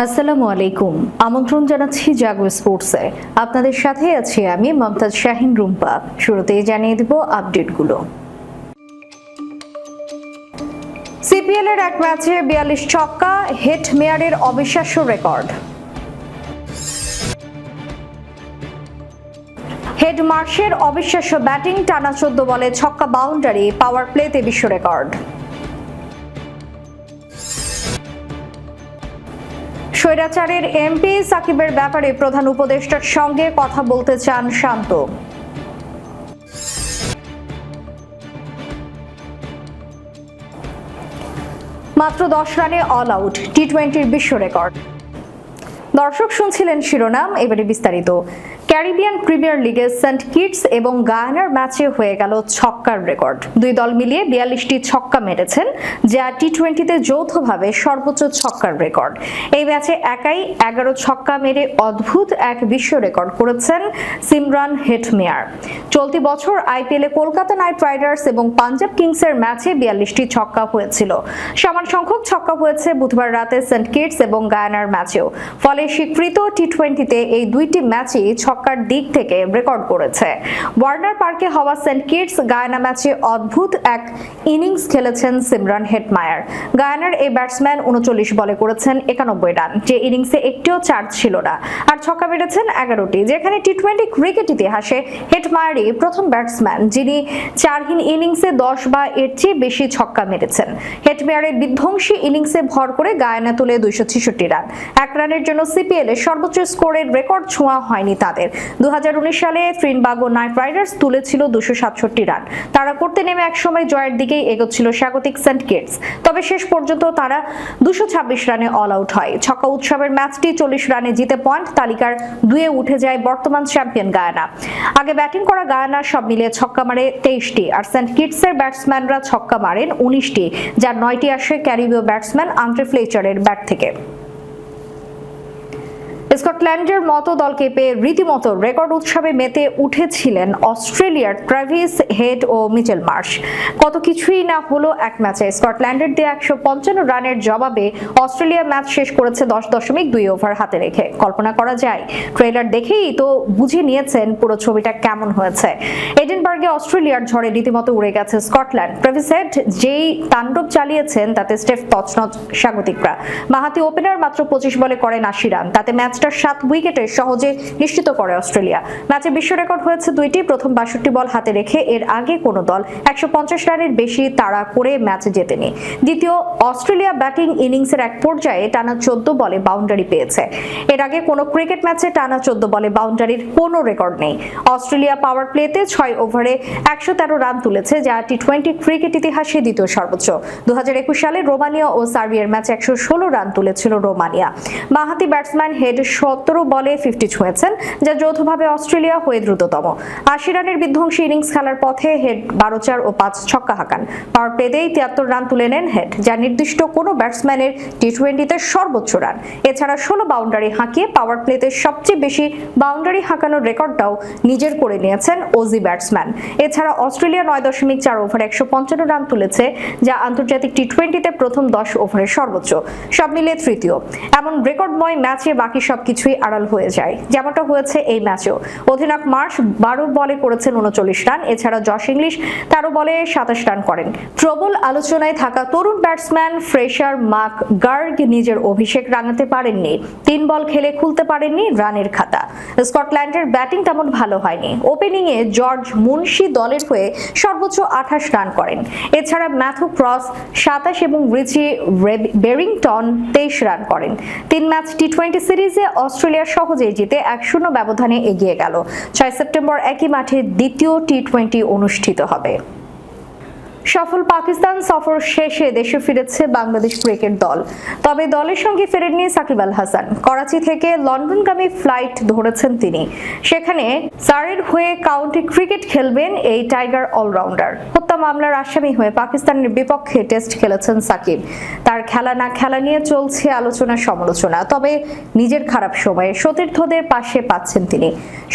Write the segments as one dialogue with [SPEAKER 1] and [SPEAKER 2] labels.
[SPEAKER 1] আসসালামু আলাইকুম। আমন্ত্রণ জানাচ্ছি জাগো স্পোর্টসে। আপনাদের সাথে আছি আমি মমতাজ শাহিন রুম্পা। শুরুতেই জানিয়ে দেব আপডেটগুলো। সিপিএল এর এক ম্যাচে বিয়াল্লিশ ছক্কা হেট মেয়ারের অবিশ্বাস্য রেকর্ড। হেড মার্শের অবিশ্বাস্য ব্যাটিং, টানা চোদ্দ বলে ছক্কা বাউন্ডারি, পাওয়ার প্লেতে বিশ্ব রেকর্ড। স্বৈরাচারের এমপি সাকিবের ব্যাপারে প্রধান উপদেষ্টার সঙ্গে কথা বলতে চান শান্ত। মাত্র দশ রানে অল আউট টি টোয়েন্টির বিশ্ব রেকর্ড। দর্শক শুনছিলেন শিরোনাম, এবারে বিস্তারিত। ক্যারিবিয়ান প্রিমিয়ার লিগে সেন্ট কিটস এবং গায়ানার ম্যাচে হয়ে গেল ছক্কার রেকর্ড। দুই দল মিলিয়ে বিয়াল্লিশটি ছক্কা মেরেছেন, যা টি টোয়েন্টিতে যৌথভাবে সর্বোচ্চ ছক্কার রেকর্ড। এই ম্যাচে একাই এগারো ছক্কা মেরে অদ্ভুত এক বিশ্ব রেকর্ড করেছেন সিমরান হেটমেয়ার। চলতি বছর আইপিএলে কলকাতা নাইট রাইডার্স এবং পাঞ্জাব কিংসের ম্যাচে বিয়াল্লিশটি ছক্কা হয়েছিল। সমান সংখ্যক ছক্কা হয়েছে বুধবার রাতে সেন্ট কিটস এবং গায়ানার ম্যাচেও। ফলে স্বীকৃত টি টোয়েন্টিতে এই দুইটি ম্যাচই ছক্কার দিক থেকে রেকর্ড করেছে। ওয়ার্নার পার্কে হওয়া সেন্ট কিটস গায়ানা ম্যাচে অদ্ভুত এক ইনিংস খেলেছেন সিমরান হেটমায়ার। গায়ানার এই ব্যাটসম্যান উনচল্লিশ বলে করেছেন একানব্বই রান, যে ইনিংসে একটিও চার্জ ছিল না। আর ছক্কা মেরেছেন এগারোটি, যেখানে টি টোয়েন্টি ক্রিকেট ইতিহাসে হেটমায়ারই প্রথম ব্যাটসম্যান, যিনি চারহীন ইনিংসে দশ বা এর চেয়ে বেশি ছক্কা মেরেছেন। হেটমেয়ারের বিধ্বংসী ইনিংসে ভর করে গায়ানা তুলে দুইশো ছেষট্টি রান। এক রানের জন্য সিপিএল এর সর্বোচ্চ স্কোরের রেকর্ড ছোঁয়া হয়নি তাদের। দুহাজার উনিশ সালে ত্রিনবাগো নাইট রাইডার্স তুলেছিল দুশো সাতষট্টি রান। তারা করতে নেমে একসময় জয়ের দিকেই এগোচ্ছিল স্বাগতিক সেন্ট কিটস। তবে শেষ পর্যন্ত তারা দুশো রানে অল আউট হয়। ছক্কা উৎসবের ম্যাচটি চল্লিশ রানে জিতে পয়েন্ট তালিকার দুয়ে উঠে যায় বর্তমান চ্যাম্পিয়ন গায়ানা। আগে ব্যাটিং করা গায়ানা সব মিলিয়ে ছক্কা মারে তেইশটি, আর সেন্ট কিটসের ব্যাটসম্যানরা ছক্কা মারেন উনিশটি, যার নয়টি আসে ক্যারিবীয় ব্যাটসম্যান আন্ট্রে ফ্লেচারের ব্যাট থেকে। স্কটল্যান্ডের মতো দলকে পেয়ে রীতিমতো রেকর্ড উৎসবে মেতে উঠেছিলেন অস্ট্রেলিয়ার ট্রাভিস হেড ও মিচেল মার্শ। কত কিছুই না হলো এক ম্যাচে। স্কটল্যান্ডের দিয়ে একশো পঞ্চান্ন রানের জবাবে অস্ট্রেলিয়া ম্যাচ শেষ করেছে দশ দশমিক দুই ওভার হাতে রেখে। কল্পনা করা যায় ট্রেলার দেখেই তো বুঝে নিয়েছেন পুরো ছবিটা কেমন হয়েছে। এডেনবার্গে অস্ট্রেলিয়ার ঝড়ে রীতিমতো উড়ে গেছে স্কটল্যান্ড। ট্রেভিস হেড যেই তাণ্ডব চালিয়েছেন, তাতে স্টেফ তছনছ স্বাগতিকরা। মাহাতি ওপেনার মাত্র পঁচিশ বলে করেন আশি রান। তাতে ম্যাচটা সাত উইকেটে সহজে নিশ্চিত করে অস্ট্রেলিয়া। ম্যাচে বিশ্ব রেকর্ড হয়েছে দুইটি, প্রথম বাষট্টি বল হাতে রেখে এর আগে কোনো দল একশো পঞ্চাশ রানের বেশি তাড়া করে ম্যাচে জেতেনি। দ্বিতীয়, অস্ট্রেলিয়া ব্যাটিং ইনিংসের এক পর্যায়ে টানা চোদ্দ বলে বাউন্ডারি পেয়েছে। এর আগে কোনো ক্রিকেট ম্যাচে টানা চোদ্দ বলে বাউন্ডারির কোনো রেকর্ড নেই। অস্ট্রেলিয়া পাওয়ার প্লেতে ছয় ওভারে একশো তেরো রান তুলেছে, যা টি টোয়েন্টি ক্রিকেট ইতিহাসে দ্বিতীয় সর্বোচ্চ। দু হাজার একুশ সালে রোমানিয়া ও সার্বিয়ার ম্যাচে একশো ষোলো রান তুলেছিল রোমানিয়া। মাহাতি ব্যাটসম্যান হেড সতেরো বলে ফিফটি ছুঁয়েছেন, যা যৌথভাবে অস্ট্রেলিয়া হয়ে দ্রুততম। আশি রানের বিধ্বংসী ইনিংস খেলার পথে হেড বারো চার ও পাঁচ ছক্কা হাঁকান। পাওয়ার প্লেতেই তিয়াত্তর রান তুলে নেন হেড, যা নির্দিষ্ট কোনো ব্যাটসম্যানের টি টোয়েন্টিতে সর্বোচ্চ রান। এছাড়া ষোলো বাউন্ডারি হাঁকিয়ে পাওয়ার প্লেতে সবচেয়ে বেশি বাউন্ডারি হাঁকানোর রেকর্ডটাও নিজের করে নিয়েছেন ওজি ব্যাটসম্যান। এছাড়া অস্ট্রেলিয়া নয় দশমিক চার ওভারে একশো পঞ্চান্ন রান তুলেছে, যা আন্তর্জাতিক টি টোয়েন্টিতে প্রথম দশ ওভারের সর্বোচ্চ। সব মিলিয়ে তৃতীয়। এমন রেকর্ডময় ম্যাচে বাকি সবকিছুই আড়াল হয়ে যায়। যেমনটা হয়েছে এই ম্যাচেও। অধিনায়ক মার্শ বারো বলে করেছেন উনচল্লিশ রান। এছাড়া জশ ইংলিশ তেরো বলে সাতাশ রান করেন। প্রবল আলোচনায় থাকা তরুণ ব্যাটসম্যান, ফ্রেশার মার্ক গার্গ নিজের অভিষেক রাঙাতে পারেননি। তিন বল খেলে খুলতে পারেননি রানের খাতা। স্কটল্যান্ডের ব্যাটিং তেমন ভালো হয়নি। ওপেনিংয়ে জর্জ মুন্সি দলের হয়ে সর্বোচ্চ আঠাশ রান করেন। এছাড়া ম্যাথু ক্রস সাতাশ এবং রিচি বেরিংটন তেইশ রান করেন। তিন ম্যাচ টি টোয়েন্টি সিরিজে অস্ট্রেলিয়া সহজেই জিতে এক শূন্য ব্যবধানে এগিয়ে গেল। ছয় সেপ্টেম্বর একই মাঠে দ্বিতীয় টি টোয়েন্টি অনুষ্ঠিত হবে। সফল পাকিস্তান সফর শেষে দেশে ফিরেছে বাংলাদেশ ক্রিকেট দল। তবে দলের সঙ্গে ফেরেননি সাকিব আল হাসান। করাচি থেকে লন্ডনগামী ফ্লাইট ধরেছেন তিনি। সেখানে সারের হয়ে কাউন্টি ক্রিকেট খেলবেন এই টাইগার অলরাউন্ডার। হত্যা মামলার আসামি হয়ে পাকিস্তানের বিপক্ষে টেস্ট খেলেছেন সাকিব। তার খেলা না খেলা নিয়ে চলছে আলোচনা সমালোচনা। তবে নিজের খারাপ সময়ে সতীর্থদের পাশে পাচ্ছেন তিনি।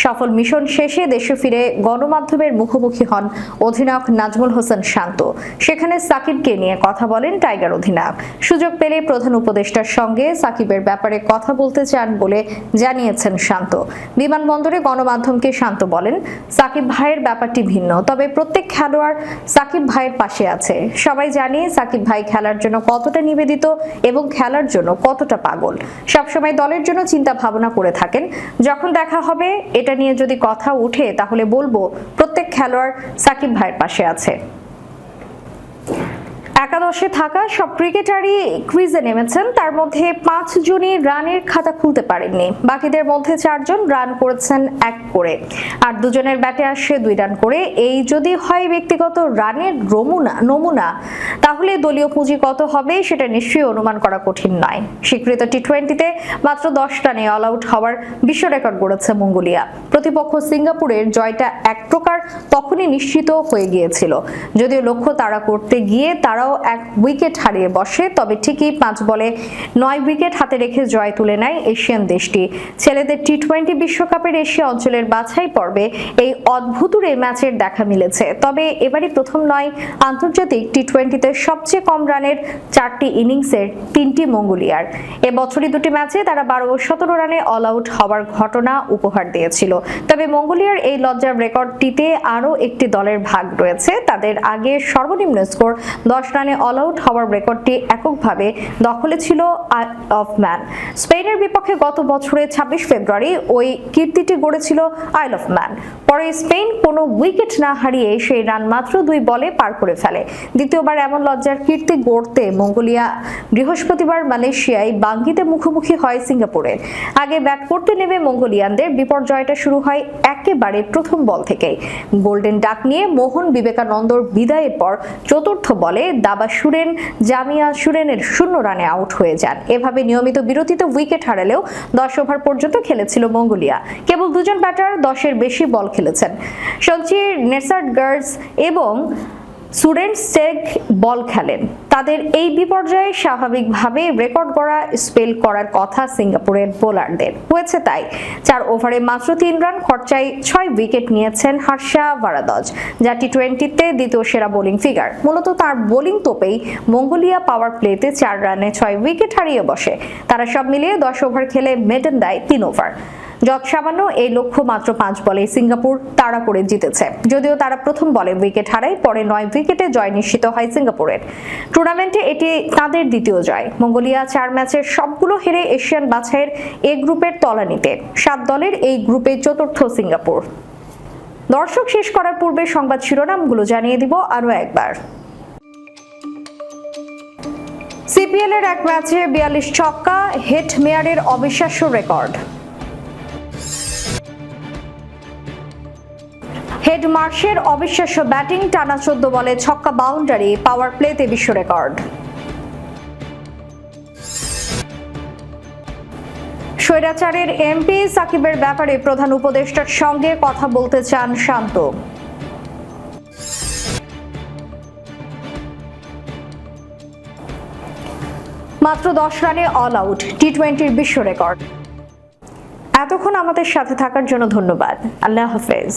[SPEAKER 1] সফল মিশন শেষে দেশে ফিরে গণমাধ্যমের মুখোমুখি হন অধিনায়ক নাজমুল হোসেন শান্ত শান্ত সেখানে সাকিবকে নিয়ে কথা বলেন টাইগার অধিনায়ক। সুযোগ পেলে প্রধান উপদেষ্টার সঙ্গে সাকিবের ব্যাপারে কথা বলতে চান বলে জানিয়েছেন শান্ত। বিমানবন্দরে গণমাধ্যমকে শান্ত বলেন, সাকিব ভাইয়ের ব্যাপারটি ভিন্ন, তবে প্রত্যেক খেলোয়াড় সাকিব ভাইয়ের পাশে আছে। সবাই জানি সাকিব ভাই খেলার জন্য কতটা নিবেদিত এবং খেলার জন্য কতটা পাগল। সবসময় দলের জন্য চিন্তা ভাবনা করে থাকেন। যখন দেখা হবে, এটা নিয়ে যদি কথা উঠে, তাহলে বলব প্রত্যেক খেলোয়াড় সাকিব ভাইয়ের পাশে আছে। একাদশে থাকা সব ক্রিকেটারই ক্রিজে নেমেছেন। তার মধ্যে পাঁচ জনই রানের খাতা খুলতে পারেননি। বাকিদের মধ্যে চারজন রান করেছেন এক করে। আর দুজনের ব্যাটে আসে দুই রান করে। এই যদি হয় ব্যক্তিগত রানের নমুনা নমুনা, তাহলে দলীয় পুঁজি কত হবে সেটা নিশ্চয়ই অনুমান করা কঠিন নয়। স্বীকৃত টি টোয়েন্টিতে মাত্র দশ রানে অল আউট হওয়ার বিশ্ব রেকর্ড গড়েছে মঙ্গোলিয়া। প্রতিপক্ষ সিঙ্গাপুরের জয়টা এক প্রকার তখনই নিশ্চিত হয়ে গিয়েছিল। যদিও লক্ষ্য তারা করতে গিয়ে তারাও এক উইকেট হারিয়ে বসে, তবে ঠিকই পাঁচ বলে নয় উইকেট হাতে রেখে জয় তুলে নেয় এশিয়ান দেশটি। ছেলেদের টি টোয়েন্টি বিশ্বকাপের এশিয়া অঞ্চলের বাছাই পর্বে এই অদ্ভুতুর ম্যাচের দেখা মিলেছে। তবে এবারই প্রথম নয়, আন্তর্জাতিক টি টোয়েন্টিতে সবচেয়ে কম রানের চারটি ইনিংসের তিনটি মঙ্গোলিয়ার। এবছরই দুটি ম্যাচে তারা বারো সতেরো রানে অল আউট হওয়ার ঘটনা উপহার দিয়েছিল। তবে মঙ্গোলিয়ার এই লজ্জার রেকর্ডটিতে আরও একটি দলের ভাগ রয়েছে। তাদের আগে সর্বনিম্ন স্কোর দশ রানে অল আউট হওয়ার রেকর্ডটি এককভাবে দখলে ছিল অফ ম্যান স্পেনের বিপক্ষে গত বছরে ছাব্বিশ ফেব্রুয়ারি ওই কীর্তিটি গড়েছিল আইল অফ ম্যান পরে স্পেন কোনো উইকেট না হারিয়ে সেই রান মাত্র দুই বলে পার করে ফেলে। দ্বিতীয়বার এমন লজ্জার কীর্তি গড়তে মঙ্গোলিয়া বৃহস্পতিবার মালয়েশিয়ায় বাঙ্গিতে মুখোমুখি হয় সিঙ্গাপুরের আগে ব্যাট করতে নেমে মঙ্গোলিয়ানদের বিপর্যয়টা শুরু হয় একেবারে প্রথম বল থেকেই। গোল্ডেন ডাক নিয়ে মোহন বিবেকানন্দর বিদায়ের পর চতুর্থ বলে দাবা সুরেন, জামিয়া সুরেনের শূন্য রানে আউট হয়ে যান। এভাবে নিয়মিত বিরতিতে উইকেট হারালেও দশ ওভার পর্যন্ত খেলেছিল মঙ্গোলিয়া। কেবল দুজন ব্যাটার দশের বেশি বল খেলেছেন। সঞ্চির নেসার্ড গার্ডস এবং সুরেন সেক বল খেলেন। তাদের এই বিপর্যয়ে স্বাভাবিকভাবে রেকর্ড গড়া, স্পেল করার কথা সিঙ্গাপুরের বোলারদের। হয়েছে তাই, চার ওভারে মাত্র তিন রান, খরচায় ছয় উইকেট নিয়েছেন হার্ষা ভারাদজ, যা টি টোয়েন্টিতে দ্বিতীয় সেরা বোলিং ফিগার। মূলত তার বোলিং তোপেই মঙ্গোলিয়া পাওয়ার প্লেতে চার রানে ছয় উইকেট হারিয়ে বসে। তারা সব মিলিয়ে দশ ওভার খেলে মেডেন দেয় তিন ওভার। যত সামান্য এই লক্ষ্য মাত্র পাঁচ বলে সিঙ্গাপুর তাড়া করে জিতেছে। যদিও তারা প্রথম বলে উইকেট হারায়, পরে নয় উইকেটে জয় নিশ্চিত হয় সিঙ্গাপুরের। টুর্নামেন্টে এটি তাদের দ্বিতীয় জয়। মঙ্গোলিয়া চার ম্যাচের সবগুলো হেরে এশিয়ান বাছাইয়ের এ গ্রুপের তলানিতে সাত দলের এই গ্রুপে চতুর্থ সিঙ্গাপুর। দর্শক শেষ করার পূর্বে সংবাদ শিরোনামগুলো জানিয়ে দিব আরও একবার। সিপিএল এর এক ম্যাচে বিয়াল্লিশ ছক্কা হেট মেয়ারের অবিশ্বাস্য রেকর্ড। হেড মার্শের অবিশ্বাস্য ব্যাটিং টানা চোদ্দ বলে ছক্কা বাউন্ডারি পাওয়ার প্লেতে বিশ্ব রেকর্ড। স্বৈরাচারের এমপি সাকিবের ব্যাপারে প্রধান উপদেষ্টার সঙ্গে কথা বলতে চান শান্ত। মাত্র দশ রানে অল আউট টি টোয়েন্টির বিশ্ব রেকর্ড। এতক্ষণ আমাদের সাথে থাকার জন্য ধন্যবাদ। আল্লাহ হাফেজ।